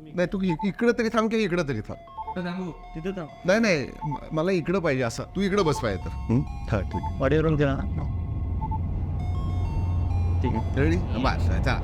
नाही तू इ- इकडं तरी थांब किंवा इकडं तरी थांब. तिथे थांब. नाही नाही म- मला इकडं पाहिजे असं. तू इकडं बस पाहिजे तर. हं? हा ठीक. वाडीवरून घ्या ठीक आहे. रेडी बस चला.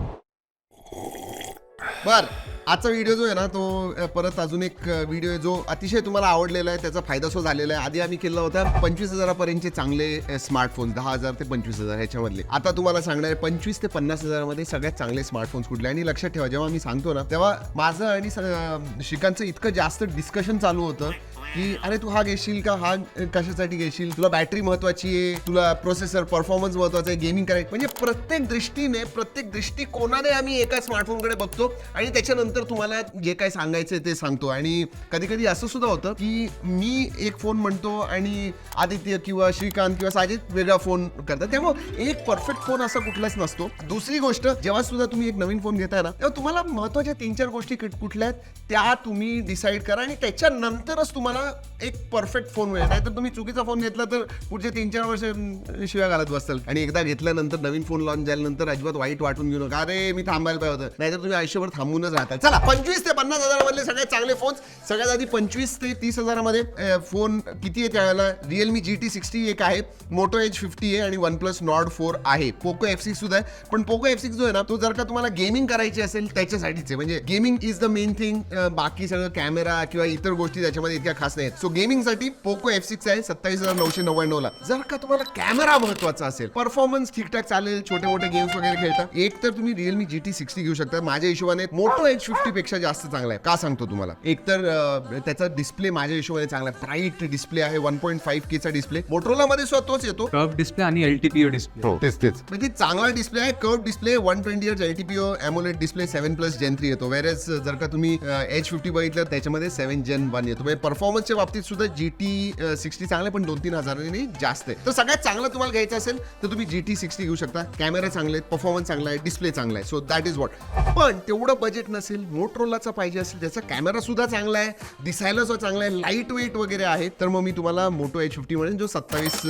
बर. आजचा व्हिडिओ जो आहे ना तो परत अजून एक व्हिडिओ आहे जो अतिशय तुम्हाला आवडलेला आहे त्याचा फायदा सो झालेला आहे. आधी आम्ही केला होता पंचवीस हजारापर्यंतचे चांगले स्मार्टफोन दहा हजार ते पंचवीस हजार ह्याच्यामधले. आता तुम्हाला सांगणार आहे पंचवीस ते पन्नास हजारामध्ये सगळ्यात चांगले स्मार्टफोन्स कुठले? आणि लक्षात ठेवा जेव्हा मी सांगतो ना तेव्हा माझं आणि श्रीकांतचं इतकं जास्त डिस्कशन चालू होतं की अरे तू हा घेशील का? हा कशासाठी घेशील? तुला बॅटरी महत्वाची आहे तुला प्रोसेसर परफॉर्मन्स महत्त्वाचा आहे गेमिंग करायचं. म्हणजे प्रत्येक दृष्टीने प्रत्येक दृष्टिकोनाने आम्ही एका स्मार्टफोनकडे बघतो आणि त्याच्यानंतर तुम्हाला जे काय सांगायचं ते सांगतो. आणि कधी कधी असं सुद्धा होतं की मी एक फोन म्हणतो आणि आदित्य किंवा श्रीकांत किंवा साजिद वेगळा फोन करतात. त्यामुळे एक परफेक्ट फोन असा कुठलाच नसतो. दुसरी गोष्ट जेव्हा सुद्धा तुम्ही एक नवीन फोन घेताय ना तेव्हा तुम्हाला महत्त्वाच्या तीन चार गोष्टी कुठल्या आहेत त्या तुम्ही डिसाईड करा आणि त्याच्यानंतरच तुम्हाला एक परफेक्ट फोन मिळेल. नाहीतर तुम्ही चुकीचा फोन घेतला तर पुढचे तीन चार वर्ष शिवाय शिव्या घालत बसताल. आणि एकदा घेतल्यानंतर नवीन फोन लॉन्च झाल्यानंतर अजिबात वाईट वाटून घेऊ नका. अरे मी थांबायला पाहिजे होतं. नाहीतर तुम्ही आयुष्यभर थांबूनच राहता चला पंचवीस ते पन्नास हजारामधले सगळ्यात चांगले फोन सगळ्यात आधी पंचवीस ते तीस हजारामध्ये फोन किती आहे त्यावेळेला? रिअलमी जी टी सिक्स्टी एक आहे. मोटो एच फिफ्टी आहे आणि वन प्लस नॉट फोर आहे. पोको एफ सिक्स सुद्धा आहे. पण पोको एफ सिक्स जो आहे ना तो जर का तुम्हाला गेमिंग करायची असेल त्याच्यासाठीच आहे. म्हणजे gaming is the main thing बाकी सगळं कॅमेरा किंवा इतर गोष्टी त्याच्यामध्ये इतक्या खास नाहीत सो गेमिंगसाठी पोको एफ सिक्स आहे सत्तावीस हजार नऊशे नव्याण्णव ला जर का तुम्हाला कॅमेरा महत्त्वाचा असेल परफॉर्मन्स ठीकठाक चालेल छोटे मोठे गेम्स वगैरे खेळता एक तर तुम्ही रिअलमी जी टी सिक्स्टी घेऊ शकता. माझ्या हिशोबाने मोटो एच फिफ्टी पेक्षा जास्त चांगला आहे. का सांगतो तुम्हाला? एक तर त्याचा डिस्प्ले माझ्या हिशोबाने चांगला आहे. ब्राईट डिस्प्ले आहे वन पॉईंट फाईव्ह केचा डिस्प्ले मोटरोला मध्ये सुद्धा तोच येतो. कर्व डिस्प्ले आणि एलटीपीओ डिस्प्ले तेच तेच. म्हणजे चांगला डिस्प्ले आहे curve display one twenty years LTPO AMOLED display seven plus gen three येतो. वेरेस जर का तुम्ही एच फिफ्टी बघितलं त्याच्यामध्ये सेव्हन जेन वन येतो. म्हणजे परफॉर्मन्सच्या बाबतीत सुद्धा जी टी सिक्स्टी चांगलं आहे, पण दोन तीन हजारांनी जास्त आहे. तर सगळ्यात चांगलं तुम्हाला घ्यायचं असेल तर तुम्ही जी टी सिक्स्टी घेऊ शकता. कॅमेरा चांगले आहेत परफॉर्मन्स चांगला आहे डिस्प्ले चांगला आहे. सो दॅट इज वॉट पण तेवढं बजेट नसेल मोटरोलाचा पाहिजे असेल त्याचा कॅमेरा सुद्धा चांगला आहे दिसायला जो चांगला आहे लाइट वेट वगैरे आहे तर मग मी तुम्हाला मोटो एच फिफ्टी म्हणेन जो सत्तावीस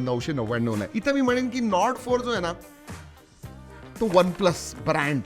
नऊशे नव्याण्णवला आहे. इथं मी म्हणेन की नॉट फोर जो आहे ना तो वन प्लस ब्रँड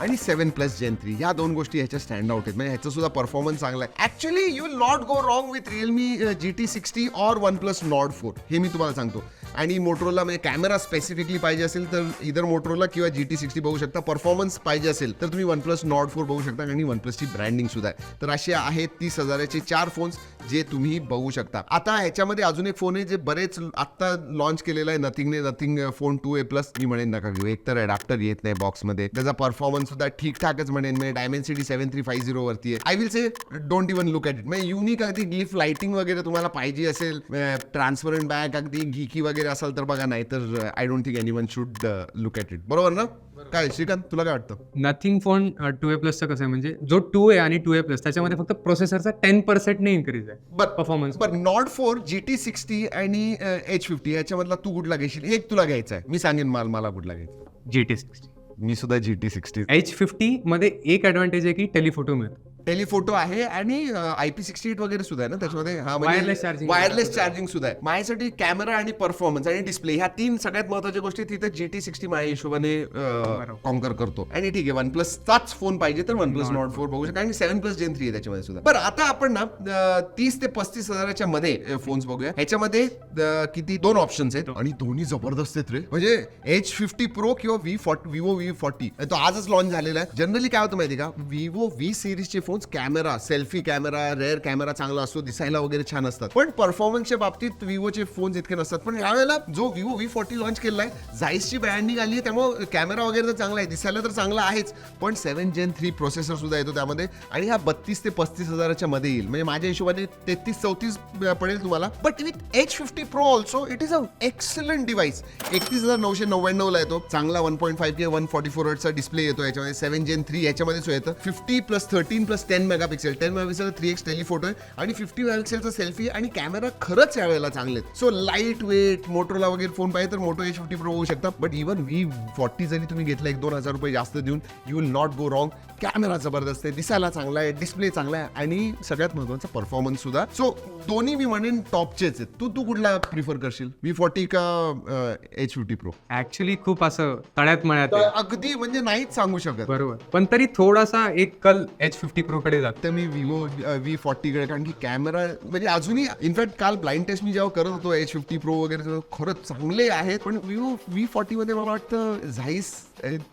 आणि सेवन प्लस जेन थ्री या दोन गोष्टी ह्याच्या स्टँड आउट आहेत. म्हणजे ह्याचा सुद्धा परफॉर्मन्स चांगला आहे. Actually you will not go wrong with Realme G T sixty or OnePlus Nord four हे मी तुम्हाला सांगतो. आणि मोटरोला म्हणजे कॅमेरा स्पेसिफिकली पाहिजे असेल तर इधर मोटरोला किंवा जी टी सिक्स्टी बघू शकता. परफॉर्मन्स पाहिजे असेल तर तुम्ही वन प्लस नॉट फोर बघू शकता आणि वन प्लसची ब्रँडिंग सुद्धा आहे. तर असे आहेत तीस हजाराचे चार फोन्स जे तुम्ही बघू शकता. आता ह्याच्यामध्ये अजून एक फोन आहे जे बरेच आत्ता लॉन्च केलेला आहे. नथिंगने Nothing phone two A plus मी म्हणेन नका घेऊ. एक तर अडॅप्टर येत नाही बॉक्समध्ये त्याचा परफॉर्मन्स सुद्धा ठीकठाकच म्हणेन. म्हणजे Dimensity seven three five zero वरती आहे. I will say don't even look at it म्हणजे युनिक अगदी गिफ्ट लाइटिंग वगैरे तुम्हाला पाहिजे असेल. ट्रान्सपरंट बॅग अगदी घिकी वगैरे असेल तर बघा नाही तर I don't think anyone should look at it बरोबर ना? काय श्रीकांत तुला काय वाटतं? नथिंग फोन टू ए प्लसचं कसं आहे? म्हणजे जो टू ए आणि टू ए प्लस त्याच्यामध्ये फक्त प्रोसेसरचा टेन पर्सेंटने इन्क्रीज आहे. बर परफॉर्मन्स बर Nord four G T sixty आणि एच फिफ्टी याच्यामधला तू कुठला घेशील? एक तुला घ्यायचा आहे. मी सांगेन मला मला कुठला घ्यायचा जी टी सिक्स्टी मी सुद्धा G T sixty H fifty मध्ये एक ऍडव्हान्टेज आहे की टेलिफोटो मिळतो. टेलिफोटो आहे आणि आय पी सिक्स्टी एट वगैरे सुद्धा आहे ना त्याच्यामध्ये हा Wireless charging. वायरलेस चार्जिंग सुद्धा आहे. माझ्यासाठी कॅमेरा आणि परफॉर्मन्स आणि डिस्प्ले ह्या तीन सगळ्यात महत्त्वाच्या गोष्टी तिथे जी टी सिक्स्टी माझ्या हिशोबाने कॉन्कर करतो. आणि ठीक आहे वन प्लसचाच फोन पाहिजे तर वन प्लस नॉट फोर बघू शकता. आणि सेव्हन प्लस जेन थ्री आहे त्याच्यामध्ये सुद्धा. बरं आता आपण ना तीस ते पस्तीस हजाराच्या मध्ये फोन्स बघूया. ह्याच्यामध्ये किती दोन ऑप्शन्स आहेत. आणि दोन्ही जबरदस्त आहेत रे. म्हणजे एच फिफ्टी प्रो किंवा V forty Vivo V forty तो आजच लॉन्च झालेला आहे. जनरली काय होतं माहिती का? Vivo V सिरीजचे phones camera selfie camera rear camera चांगला असतो दिसायला वगैरे छान असतात. पण परफॉर्मन्सच्या बाबतीत विवोचे फोन इतके नसतात. पण यावेळेला जो विवो व्ही फॉर्टी लॉन्च केलेला आहे जाईसची ब्रँडिंग आली आहे त्यामुळे कॅमेरा वगैरे तर चांगला आहे दिसायला तर चांगला आहेच. पण सेव्हन जेन थ्री प्रोसेसर सुद्धा येतो त्यामध्ये आणि हा बत्तीस ते पस्तीस हजाराच्या मध्ये येईल. म्हणजे माझ्या हिशोबाने तेहतीस चौतीस पडेल तुम्हाला. But with H fifty pro also it is a excellent device एकतीस हजार नऊशे नव्याण्णवला येतो. चांगला one point five K one forty four display येतो याच्यामध्ये. सेव्हन जेन थ्री याच्यामध्ये येतं. Fifty plus thirteen plus ten megapixel ten megapixel three X telephoto आहे. आणि फिफ्टी मेगापिक्सेलचा सेल्फी आणि कॅमेरा खरंच यावेळेला चांगले सो लाइट वेट मोटोला वगैरे फोन पाहिजे तर मोटो एच फिफ्टी प्रो होऊ शकता. बट इव्हन व्ही फॉर्टी जरी तुम्ही घेतला एक दोन हजार रुपये जास्त देऊन you will not go wrong camera जबरदस्त आहे दिसायला चांगला आहे डिस्प्ले चांगला आहे आणि सगळ्यात महत्त्वाचा परफॉर्मन्स सुद्धा. सो दोन्ही मी म्हणेन टॉपचेच आहेत. तू तू कुठला प्रिफर करशील? व्ही फॉर्टी का एच फिफ्टी प्रो ऍक्च्युली खूप असं तळ्यात मळ्यात आहे. अगदी म्हणजे नाहीच सांगू शकत. बरोबर. पण तरी थोडासा एक कल एच फिफ्टी प्रो कडे जातो. तर मी विवो व्ही फोर्टी कडे कारण की कॅमेरा म्हणजे अजूनही इनफॅक्ट काल ब्लाइंड टेस्ट मी जेव्हा करत होतो एच फिफ्टी प्रो वगैरे खरंच चांगले आहेत. पण विवो व्ही फोर्टी मध्ये मला वाटतं झाईस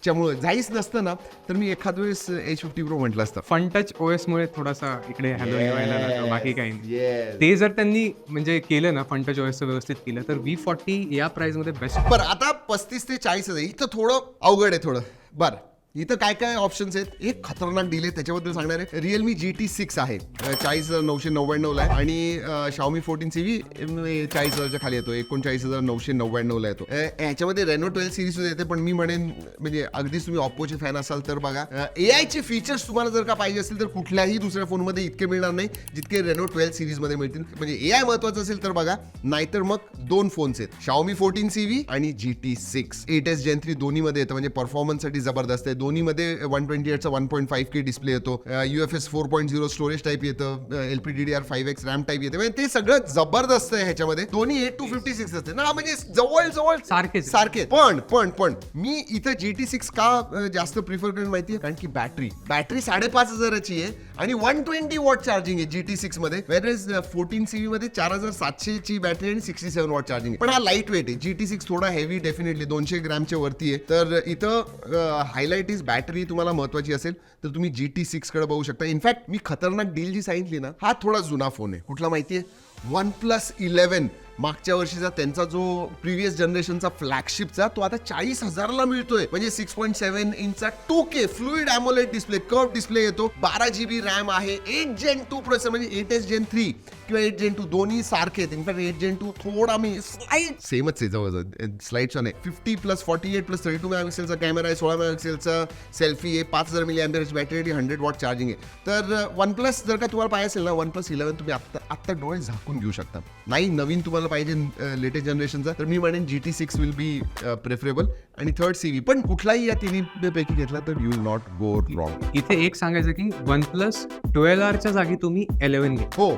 च्यामुळे झाईस नसतं ना तर मी एखाद वेळेस एच फिफ्टी प्रो म्हटलं असतं. फन टच ओएस मुळे थोडासा इकडे हॅलो व्हायला लागतो बाकी काही नाही. ते जर त्यांनी म्हणजे केलं ना फन टच ओएस व्यवस्थित केलं तर व्ही फॉर्टी या प्राइसमध्ये बेस्ट बरं आता पस्तीस ते चाळीस इथं थोडं अवघड आहे थोडं. बरं. इथं काय काय ऑप्शन्स आहेत? एक खतरनाक डील आहे त्याच्याबद्दल सांगणार आहे. रिअलमी जी टी सिक्स आहे. चाळीस हजार नऊशे नव्याण्णवला आहे. आणि शाओमी फोर्टीन सी व्ही चाळीस हजारच्या खाली येतो. एकोणचाळीस हजार नऊशे नव्याण्णवला येतो. याच्यामध्ये रेनो ट्वेल्व सिरीज सुद्धा येते पण मी म्हणेन म्हणजे अगदीच तुम्ही ऑप्पोचे फॅन असाल तर बघा. ए आयचे फीचर्स तुम्हाला जर का पाहिजे असेल तर कुठल्याही दुसऱ्या फोनमध्ये इतके मिळणार नाही जितके रेनो ट्वेल्व सिरीजमध्ये मिळतील. म्हणजे ए आय महत्वाचं असेल तर बघा नाहीतर मग दोन फोन्स आहेत. शाओमी फोर्टीन सी व्ही आणि G T six eight S gen three दोन्हीमध्ये येतं. म्हणजे परफॉर्मन्ससाठी जबरदस्त आहे. दोन्हीमध्ये one twenty एटचा one point five K display येतो. U F S four point zero storage type येतं. L P D D R five X RAM type येते. म्हणजे ते सगळं जबरदस्त आहे ह्याच्यामध्ये. दोन्ही एट टू फिफ्टी सिक्स असते ना म्हणजे जवळ जवळ सारखेच. सारखे पण पण पण मी इथं जी टी सिक्स का जास्त प्रिफर करेन माहितीये? कारण की बॅटरी बॅटरी साडेपाच हजाराची आहे आणि वन ट्वेंटी वॉट चार्जिंग आहे जी टी सिक्समध्ये. वेरेज फोर्टीन सी मध्ये चार हजार सातशे ची बॅटरी आणि सिक्स्टी सेव्हन वॉट चार्जिंग पण हा लाइट वेट आहे. जी टी सिक्स थोडा हेवी डेफिनेटली दोनशे ग्रॅमच्या वरती आहे. तर इथं हायलाईट इज बॅटरी तुम्हाला महत्वाची असेल तर तुम्ही जी टी सिक्सकडे बघू शकता. इनफॅक्ट मी खतरनाक डील जी सांगितली ना हा थोडा जुना फोन आहे. कुठला माहितीये? वन प्लस इलेव्हन मागच्या वर्षीचा त्यांचा जो प्रिव्हियस जनरेशनचा फ्लॅगशिपचा तो आता चाळीस हजारला मिळतोय. म्हणजे six point seven इंचचा two K fluid AMOLED display curve display येतो. बारा जी बी रॅम आहे. एट जेन टू प्रोसेसर म्हणजे एट एस जेन थ्री किंवा एट जेन टू दोन्ही सारखे आहेत. इनफॅक्ट एट जेन टू थोडा मी स्लाईड सेमच आहे जवळजवळ. स्लाईडचा नाही fifty plus forty eight plus thirty two मेगापिक्सेलचा camera आहे सोळा मेगापिक्सेलचा सेल्फी आहे पाच हजार मिली अँपेअरची बॅटरी हंड्रेड वॉट चार्जिंग आहे. तर वन प्लस जर का तुम्हाला पाहिजे असेल ना वन प्लस इलेव्हन तुम्ही आत्ता आत्ता डोळे झाकून घेऊ शकता. नाही नवीन तुम्हाला पाहिजे लेटेस्ट जनरेशनचा तर मी म्हणेन G T six will be preferable आणि थर्ड सी व्ही पण कुठलाही या तिन्ही पैकी घेतला तर you will not go wrong इथे एक सांगायचं की वन प्लस ट्वेल्व आरच्या जागी तुम्ही इलेव्हन घ्या. हो.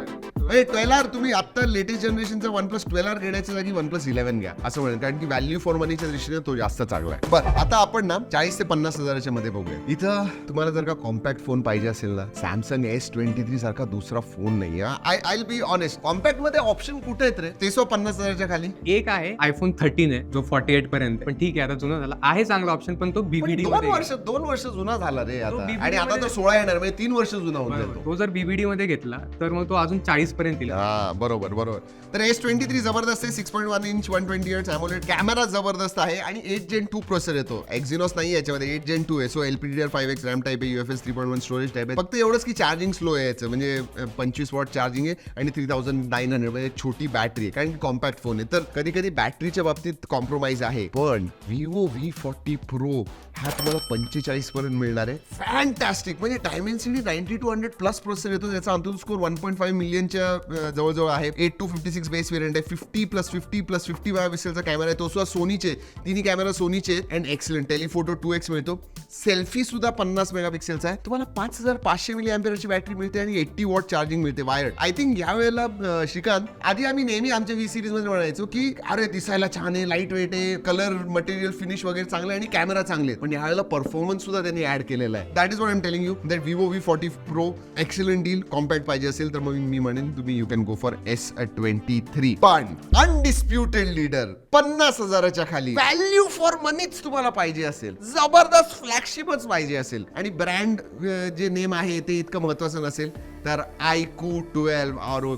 ट्वेल्व आर तुम्ही आता लेटेस्ट जनरेशनचा वन प्लस ट्वेल्व आर घेण्याच्या जागी वन प्लस इलेव्हन घ्या. असं म्हणेल कारण की व्हॅल्यू फॉर मनीच्या दृष्टीने तो जास्त चांगला आहे. बरं आता आपण ना चाळीस ते पन्नास हजाराच्या मध्ये बघूया. इथं तुम्हाला जर का कॉम्पॅक्ट फोन पाहिजे असेल ना सॅमसंग एस ट्वेंटी थ्री सारखा दुसरा फोन नाही आय आय बी ऑनेस्ट कॉम्पॅक्टमध्ये ऑप्शन कुठे आहेत रे? ते सो पन्नास हजाराच्या खाली. एक आहे आयफोन थर्टीन आहे जो फॉर्टी एट पर्यंत. पण ठीक आहे आता जुना झाला. आहे चांगला ऑप्शन पण तो बीबीडी दोन वर्ष दोन वर्ष जुना झाला रे आता. BBD आणि आता तो सोळा येणार म्हणजे तीन वर्ष जुना होऊन. जातो. तो जर बीबीडी मध्ये घेतला तर मग तो अजून चाळीस पर्यंत येईल हा बरोबर बरोबर. तर एस ट्वेंटी थ्री जबरदस्त आहे six point one inch one twenty eight AMOLED camera जबरदस्त आहे आणि एट जेन टू प्रोसेसर येतो. एक्झिनॉस नाही याच्यामध्ये एट जेन टू आहे. So L P D R five X RAM type आहे U F S three point one storage type आहे. फक्त एवढंच की चार्जिंग स्लो आहे याचं. म्हणजे पंचवीस वॉट चार्जिंग आहे आणि थ्री थाउजंड नाईन हंड्रेड म्हणजे छोटी बॅटरी आहे. कारण की कॉम्पॅक्ट फोन आहे. तर कधी कधी बॅटरीच्या बाबतीत कॉम्प्रोमाइज आहे. पण विवो व्ही फोर्टी प्रो हा तुम्हाला पंचेचाळीस पर्यंत मिळणार आहे. फॅन्टॅस्टिक म्हणजे Dimensity ninety two hundred plus processor येतो. त्याचा AnTuTu score one point five मिलियनच्या जवळजवळ आहे. Eight two fifty six base variant आहे. Fifty plus fifty plus fifty मेगापिक्सेलचा camera आहे. तो सुद्धा सोनीचे तिन्ही camera सोनीचे and excellent telephoto two X मिळतो. सेल्फी सुद्धा पन्नास मेगापिक्सेलचा आहे. तुम्हाला पाच हजार पाचशे मिली अँपेअरची बॅटरी मिळते आणि एट्टी वॉट चार्जिंग मिळते वायर्ड आय थिंक या वेळेला श्रीकांत आधी आम्ही नेहमी आमच्या व्ही सिरीजमध्ये म्हणायचो की अरे दिसायला छान आहे लाइट वेट आहे कलर मटेरियल फिनिश वगैरे चांगलं आहे आणि कॅमेरा चांगले पण यावेळेला परफॉर्मन्स सुद्धा त्यांनी ऍड केलेला आहे. That is what am telling you that Vivo V forty pro excellent deal compact पाहिजे असेल तर मग मी म्हणेन. तुम्ही you can go for S twenty three पण अनडिस्प्युटेड लीडर पन्नास हजाराच्या खाली. व्हॅल्यू फॉर मनीच तुम्हाला पाहिजे असेल. जबरदस्त फ्लॅगशिपच पाहिजे असेल. आणि ब्रँड जे नेम आहे ते इतकं महत्वाचं नसेल तर आयकू ट्वेल्व आर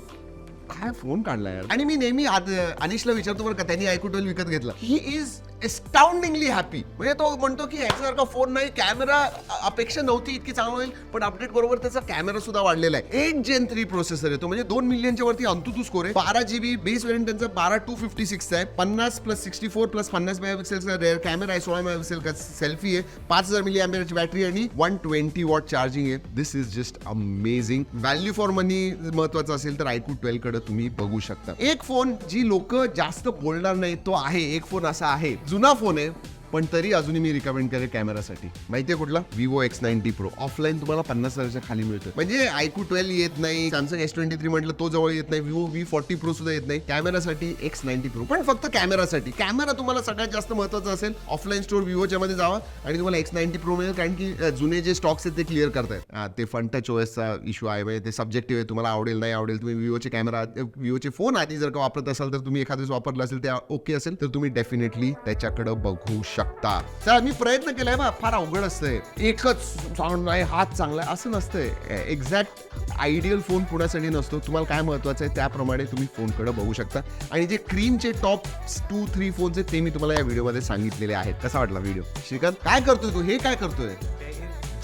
काय फोन काढला यार? आणि मी नेहमी अनिशला विचारतो बरं का त्यांनी आयकू ट्वेल्व विकत घेतला. ही इज एस्टाउंडिंगली हॅपी म्हणजे तो म्हणतो की ह्याच्यासारखा फोन नाही कॅमेरा अपेक्षा नव्हती इतकी चांगला होईल पण अपडेट बरोबर त्याचा कॅमेरा सुद्धा वाढलेला आहे. एट जेन थ्री प्रोसेसर येतो म्हणजे दोन मिलियनच्या वरती अंतुतू स्कोर आहे. बारा जीबी बेस वेरियंट त्यांचा बारा टू फिफ्टी सिक्स आहे. पन्नास प्लस सिक्स्टी फोर प्लस पन्नास मेगापिक्सेलचा रेअर कॅमेरा आहे सोळा मेगापिक्सेल का सेल्फी आहे. पाच हजार मिली अँपेअरची बॅटरी आणि वन ट्वेंटी वॉट चार्जिंग आहे. This is just amazing value for money महत्वाचं असेल तर आयकू ट्वेल्वकडे तुम्ही बघू शकता. एक फोन जी लोक जास्त बोलणार नाही तो आहे. एक फोन असा आहे. जुना फोन आहे. पण तरी अजूनही मी रिकमेंड करेल कॅमेरासाठी माहितीये कुठला? Vivo X ninety pro offline तुम्हाला पन्नास हजारच्या खाली मिळतो म्हणजे आयकू ट्वेल्व येत नाही सॅमसंग एस ट्वेंटी थ्री म्हटलं तो जवळ येत नाही विवो व्ही फोर्टी प्रो सुद्धा येत नाही. कॅमेरासाठी एक्स नाईन्टी प्रो पण फक्त कॅमेरासाठी कॅमेरा तुम्हाला सगळ्यात जास्त महत्त्वाचा असेल ऑफलाईन स्टोर विवोच्या मध्ये जावा आणि तुम्हाला एक्स नाईन्टी प्रो मिळेल कारण की जुने जे स्टॉक्स आहेत ते क्लिअर करतायत. ते फन टच ओएसचा इश्यू आहे म्हणजे ते सब्जेक्टिव्ह आहे तुम्हाला आवडेल नाही आवडेल तुम्ही विवोचे कॅमेरा विवोचे फोन आधी जर का वापरत असाल तर तुम्ही एखाद्या वापरला असेल ते ओके असेल तर तुम्ही डेफिनेटली त्याच्याकडे बघू शकता. चला मी प्रयत्न केलाय बा फार अवघड असतंय. एकच साऊंड नाही हात चांगला आहे असं नसतंय. एक्झॅक्ट आयडियल फोन पुण्यासाठी नसतो. तुम्हाला काय महत्वाचं आहे त्याप्रमाणे तुम्ही फोनकडे बघू शकता. आणि जे क्रीमचे टॉप टू थ्री फोनचे आहेत ते मी तुम्हाला या व्हिडिओमध्ये सांगितलेले आहेत. कसा वाटला व्हिडिओ श्रीकांत काय करतोय तू? हे काय करतोय?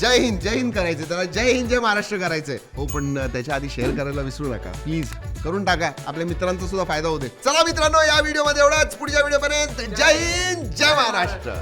जय हिंद जय हिंद करायचं त्याला जय हिंद जय महाराष्ट्र करायचंय. हो पण त्याच्या आधी शेअर करायला विसरू नका. प्लीज करून टाका. आपल्या मित्रांचा सुद्धा फायदा होते चला मित्रांनो या व्हिडिओमध्ये एवढाच. पुढच्या व्हिडिओपर्यंत जय हिंद जय महाराष्ट्र.